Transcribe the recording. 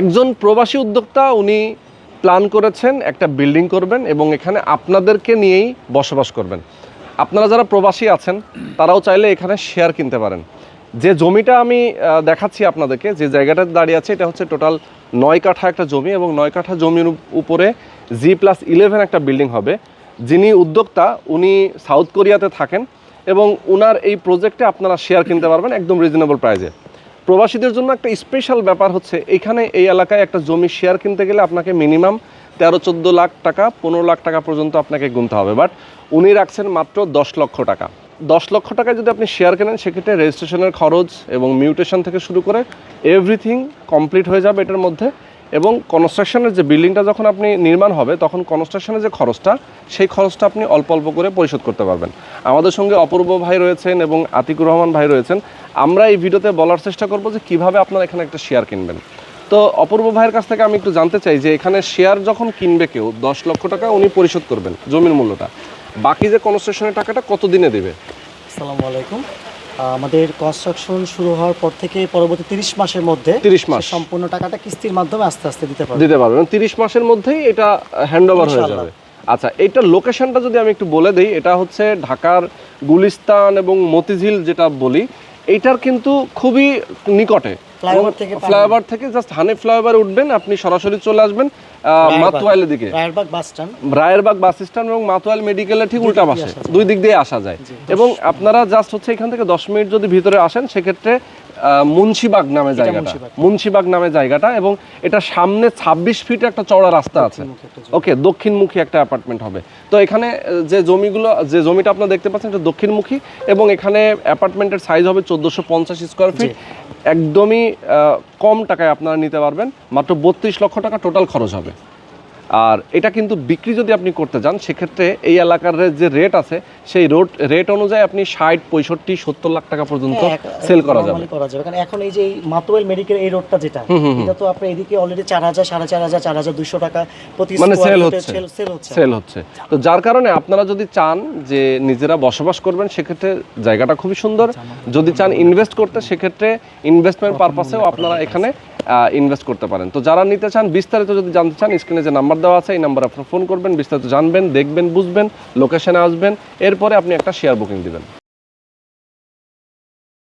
একজন প্রবাসী উদ্যোক্তা উনি প্ল্যান করেছেন একটা বিল্ডিং করবেন এবং এখানে আপনাদেরকে নিয়েই বসবাস করবেন। আপনারা যারা প্রবাসী আছেন, তারাও চাইলে এখানে শেয়ার কিনতে পারেন। যে জমিটা আমি দেখাচ্ছি আপনাদেরকে, যে জায়গাটা দাঁড়িয়ে আছে, এটা হচ্ছে টোটাল নয় কাঠা একটা জমি এবং নয় কাঠা জমির উপরে জি প্লাস ইলেভেন একটা বিল্ডিং হবে। যিনি উদ্যোক্তা, উনি সাউথ কোরিয়াতে থাকেন এবং উনার এই প্রজেক্টে আপনারা শেয়ার কিনতে পারবেন একদম রিজনেবল প্রাইজে প্রবাসীদের জন্য একটা স্পেশাল ব্যাপার হচ্ছে, এখানে এই এলাকায় একটা জমি শেয়ার কিনতে গেলে আপনাকে মিনিমাম তেরো, চোদ্দ লাখ টাকা, পনেরো লাখ টাকা পর্যন্ত আপনাকে গুনতে হবে। বাট উনি রাখছেন মাত্র দশ লক্ষ টাকা। দশ লক্ষ টাকায় যদি আপনি শেয়ার কেনেন, সেক্ষেত্রে রেজিস্ট্রেশনের খরচ এবং মিউটেশন থেকে শুরু করে এভরিথিং কমপ্লিট হয়ে যাবে এটার মধ্যে। এবং কনস্ট্রাকশনের যে বিল্ডিংটা যখন আপনি নির্মাণ হবে, তখন কনস্ট্রাকশনের যে খরচটা, সেই খরচটা আপনি অল্প অল্প করে পরিশোধ করতে পারবেন। আমাদের সঙ্গে অপূর্ব ভাই রয়েছেন এবং আতিকুর রহমান ভাই রয়েছেন। আমরা এই ভিডিওতে বলার চেষ্টা করব যে কীভাবে আপনারা এখানে একটা শেয়ার কিনবেন। তো অপূর্ব ভাইয়ের কাছ থেকে আমি একটু জানতে চাই যে এখানে শেয়ার যখন কিনবে কেউ, দশ লক্ষ টাকা উনি পরিশোধ করবেন জমির মূল্যটা। বাকি যে কনস্ট্রাকশনের টাকাটা কত দিনে দেবে? আসসালামু আলাইকুম। আমাদের কনস্ট্রাকশন শুরু হওয়ার পর থেকে পরবর্তী তিরিশ মাসের মধ্যে 30 মাস। সম্পূর্ণ টাকাটা কিস্তির মাধ্যমে আস্তে আস্তে দিতে পারবে। দিতে পারবেন তিরিশ মাসের মধ্যেই এটা হ্যান্ড ওভার হয়ে যাবে। আচ্ছা এইটার লোকেশনটা যদি আমি একটু বলে দিই এটা হচ্ছে ঢাকার গুলিস্তান এবং মতিঝিল যেটা বলি এইটার কিন্তু খুবই নিকটে। ফ্লাইওভার থেকে ফ্লাইওভার থেকে জাস্ট হানে ফ্লাইওভার উঠবেন আপনি সরাসরি চলে আসবেন। মাতুয়াইলের দিকে। Rayerbag bus stand. Rayerbag bus stand এবং মাতুয়াইল মেডিকেলের ঠিক উল্টা পাশে। দুই দিক দিয়ে আসা যায়। এবং আপনারা জাস্ট হচ্ছে এখান থেকে দশ মিনিট যদি ভিতরে আসেন সেক্ষেত্রে মুন্সিবাগ নামে জায়গাটা। মুন্সিবাগ। নামে জায়গাটা এবং এটা সামনে ছাব্বিশ ফিট একটা চওড়া রাস্তা আছে। ওকে দক্ষিণমুখী একটা অ্যাপার্টমেন্ট হবে। তো এখানে যে জমিগুলো যে জমিটা আপনারা দেখতে পাচ্ছেন এটা দক্ষিণমুখী এবং এখানে অ্যাপার্টমেন্টের সাইজ হবে চোদ্দোশো পঞ্চাশ স্কোয়ার ফিট একদমই কম টাকায় আপনারা নিতে পারবেন। মাত্র বত্রিশ লক্ষ টাকা টোটাল খরচ হবে। আর এটা কিন্তু বিক্রি যদি আপনি করতে যান সেক্ষেত্রে এই এলাকার যে রেট আছে সেই রোড রেট অনুযায়ী আপনি ষাট পঁয়ষট্টি সত্তর লাখ টাকা পর্যন্ত হ্যাঁ, সেল করা যাবে। করা যাবে। কারণ এখন এই যে এই মাতোয়াইল মেডিকেল এই রোডটা যেটা এটা তো আপনার এদিকে অলরেডি চার হাজার সাড়ে চার হাজার চার হাজার দুশো টাকা প্রতি মানে sell হচ্ছে। সেল হচ্ছে। তো যার কারণে আপনারা যদি চান যে নিজেরা বসবাস করবেন সেক্ষেত্রে জায়গাটা খুবই সুন্দর। যদি চান ইনভেস্ট করতে সেক্ষেত্রে ইনভেস্টমেন্ট পারপাসেও আপনারা এখানে ইনভেস্ট করতে পারেন। তো যারা নিতে চান, বিস্তারিত যদি জানতে চান স্ক্রিনে যে নাম্বার দেওয়া আছে, এই নাম্বার আপনার ফোন করবেন, বিস্তারিত জানবেন, দেখবেন, বুঝবেন লোকেশনে আসবেন, এরপরে আপনি একটা শেয়ার বুকিং দিবেন।